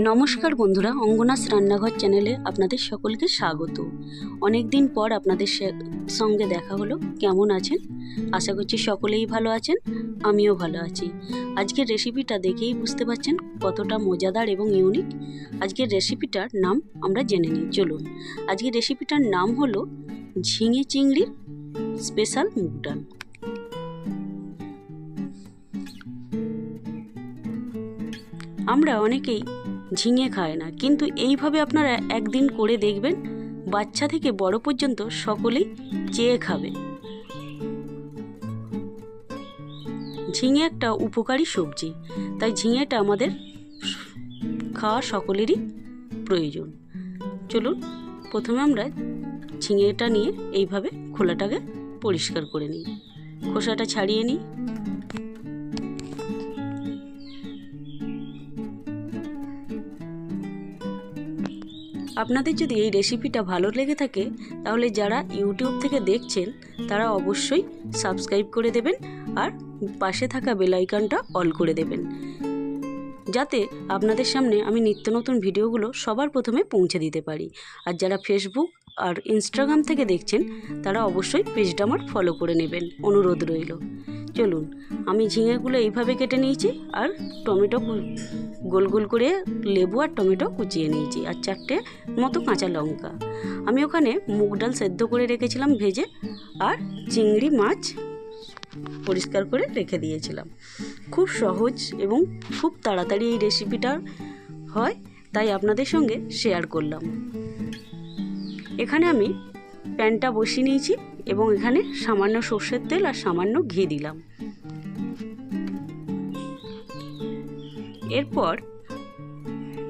নমস্কার বন্ধুরা অঙ্গনাস রান্নাঘর চ্যানেলে আপনাদের সকলকে স্বাগত। অনেক দিন পর আপনাদের সঙ্গে দেখা হলো। কেমন আছেন? আশা করছি সকলেই ভালো আছেন, আমিও ভালো আছি। আজকের রেসিপিটা দেখেই বুঝতে পারছেন কতটা মজাদার এবং ইউনিক আজকের রেসিপিটার নাম আমরা জেনে নিই, চলুন। আজকের রেসিপিটার নাম হলো ঝিঙে চিংড়ির স্পেশাল মুগ ডাল। আমরা অনেকেই ঝিঙে খায় না। কিন্তু এইভাবে আপনারা একদিন করে দেখবেন, বাচ্চা থেকে বড় পর্যন্ত সকলেই চেয়ে খাবে। ঝিঙে একটা উপকারী সবজি, তাই ঝিঙেটা আমাদের খাওয়া সকলেরই প্রয়োজন। চলুন, প্রথমে আমরা ঝিঙেটা নিয়ে এইভাবে খোলাটাকে পরিষ্কার করে নিই। খোসাটা ছাড়িয়ে নিই। আপনাদের যদি এই রেসিপিটা ভালো লেগে থাকে, তাহলে যারা ইউটিউব থেকে দেখছেন, তারা অবশ্যই সাবস্ক্রাইব করে দেবেন আর পাশে থাকা বেল আইকনটা অল করে দেবেন। যাতে আপনাদের সামনে আমি নিত্য নতুন ভিডিওগুলো সবার প্রথমে পৌঁছে দিতে পারি। আর যারা ফেসবুক আর ইনস্টাগ্রাম থেকে দেখছেন, তারা অবশ্যই পেজটা আমার ফলো করে নেবেন। অনুরোধ রইল। চলুন, আমি ঝিঙেগুলো এইভাবে কেটে নিয়েছি আর টমেটো গোল গোল করে লেবু আর টমেটো কুচিয়ে নিয়েছি আর চারটে মতো কাঁচা লঙ্কা। আমি ওখানে মুগ ডাল সেদ্ধ করে রেখেছিলাম ভেজে আর চিংড়ি মাছ পরিষ্কার করে রেখে দিয়েছিলাম। খুব সহজ এবং খুব তাড়াতাড়ি এই রেসিপিটা হয়, তাই আপনাদের সঙ্গে শেয়ার করলাম। এখানে আমি প্যানটা বসিয়ে নিয়েছি এবং এখানে সামান্য সর্ষের তেল আর সামান্য ঘি দিলাম। এরপর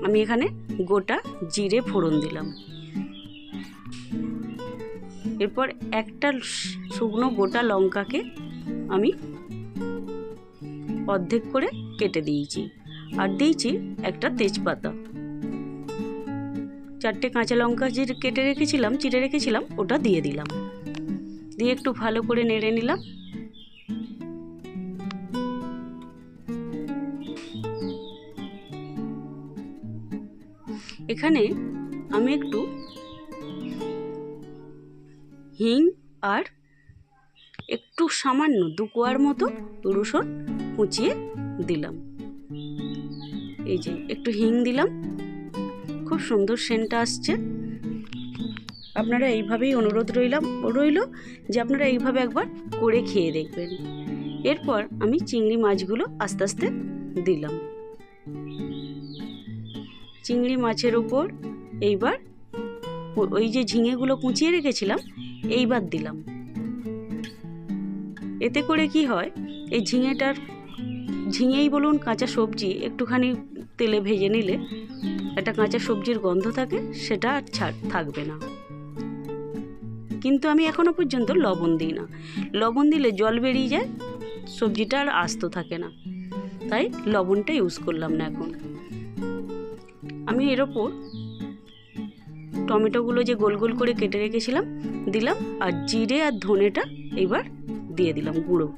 আমি এখানে গোটা জিরে ফোড়ন দিলাম। এরপর একটা শুকনো গোটা লঙ্কাকে আমি অর্ধেক করে কেটে দিয়েছি। আর দিয়েছি একটা তেজপাতা। চারটে কাঁচা লঙ্কা যে কেটে রেখেছিলাম, চিড়ে রেখেছিলাম, ওটা দিয়ে দিলাম। দিয়ে একটু ভালো করে নেড়ে নিলাম। এখানে আমি একটু হিং আর একটু সামান্য দু কোয়ার মতো রসুন কুচিয়ে দিলাম। এই যে, একটু হিং দিলাম। খুব সুন্দর সেন্টটা আসছে। আপনারা এইভাবেই অনুরোধ রইলাম, রইল যে আপনারা এইভাবে একবার করে খেয়ে দেখবেন। এরপর আমি চিংড়ি মাছগুলো আস্তে আস্তে দিলাম। চিংড়ি মাছের উপর এইবার ওই যে ঝিঙেগুলো কুচিয়ে রেখেছিলাম, এইবার দিলাম। এতে করে কি হয়, এই ঝিঙেটার ঝিঙেই বলুন কাঁচা সবজি, একটুখানি তেলে ভেজে নিলে একটা কাঁচা সবজির গন্ধ থাকে, সেটা আর ছাড়, থাকবে না। কিন্তু আমি এখনও পর্যন্ত লবণ দিই না। লবণ দিলে জল বেরিয়ে যায়, সবজিটা আর আস্ত থাকে না। তাই লবণটা ইউজ করলাম না এখন। আমি এর ওপর টমেটোগুলো যে গোল গোল করে কেটে রেখেছিলাম, দিলাম, আর জিরে আর ধনেটা এবার দিয়ে দিলাম গুঁড়ো।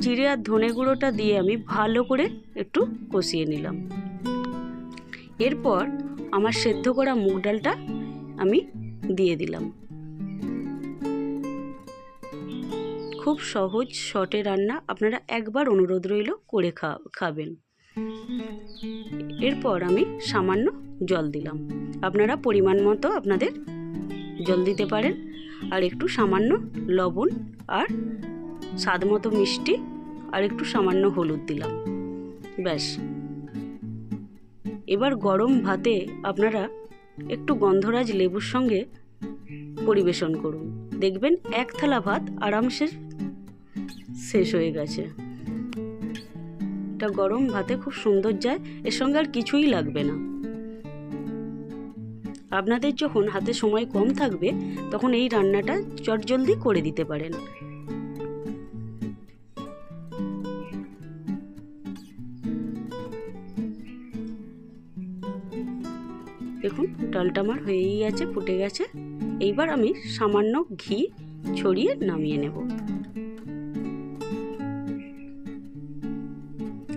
জিরে আর ধনে গুঁড়োটা দিয়ে আমি ভালো করে একটু কষিয়ে নিলাম। এরপর আমার সেদ্ধ করা মুগ ডালটা আমি দিয়ে দিলাম। খুব সহজ শর্টে রান্না, আপনারা একবার অনুরোধ রইল করে খাবেন। এরপর আমি সামান্য জল দিলাম। আপনারা পরিমাণ মতো আপনাদের জল দিতে পারেন। আর একটু সামান্য লবণ আর স্বাদ মতো মিষ্টি আর একটু সামান্য হলুদ দিলাম। ব্যাস। এবার গরম ভাতে আপনারা একটু গন্ধরাজ লেবুর সঙ্গে পরিবেশন করুন। দেখবেন এক থালা ভাত আরামসে শেষ হয়ে গেছে। এটা গরম ভাতে খুব সুন্দর যায়, এর সঙ্গে আর কিছুই লাগবে না। আপনাদের যখন হাতে সময় কম থাকবে, তখন এই রান্নাটা চটজলদি করে দিতে পারেন। দেখুন, ডালটা আমার হয়েই গেছে, ফুটে গেছে। এইবার আমি সামান্য ঘি ছড়িয়ে নামিয়ে নেব।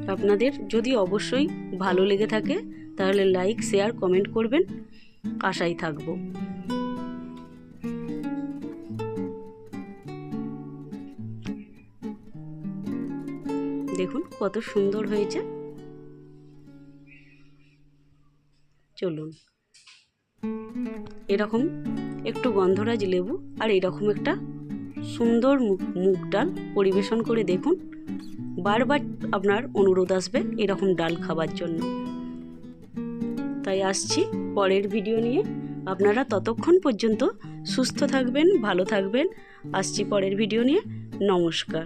আপনাদের যদি অবশ্যই ভালো লেগে থাকে, তাহলে লাইক শেয়ার কমেন্ট করবেন। আশাই থাকব। দেখুন, কত সুন্দর হয়েছে। চলুন। এরকম একটু গন্ধরাজ লেবু আর এরকম একটা সুন্দর মুগ ডাল পরিবেশন করে দেখুন। বারবার আপনার অনুরোধ আসবে এরকম ডাল খাবার জন্য। তাই আসছি পরের ভিডিও নিয়ে। আপনারা ততক্ষণ পর্যন্ত সুস্থ থাকবেন, ভালো থাকবেন। আসছি পরের ভিডিও নিয়ে। নমস্কার।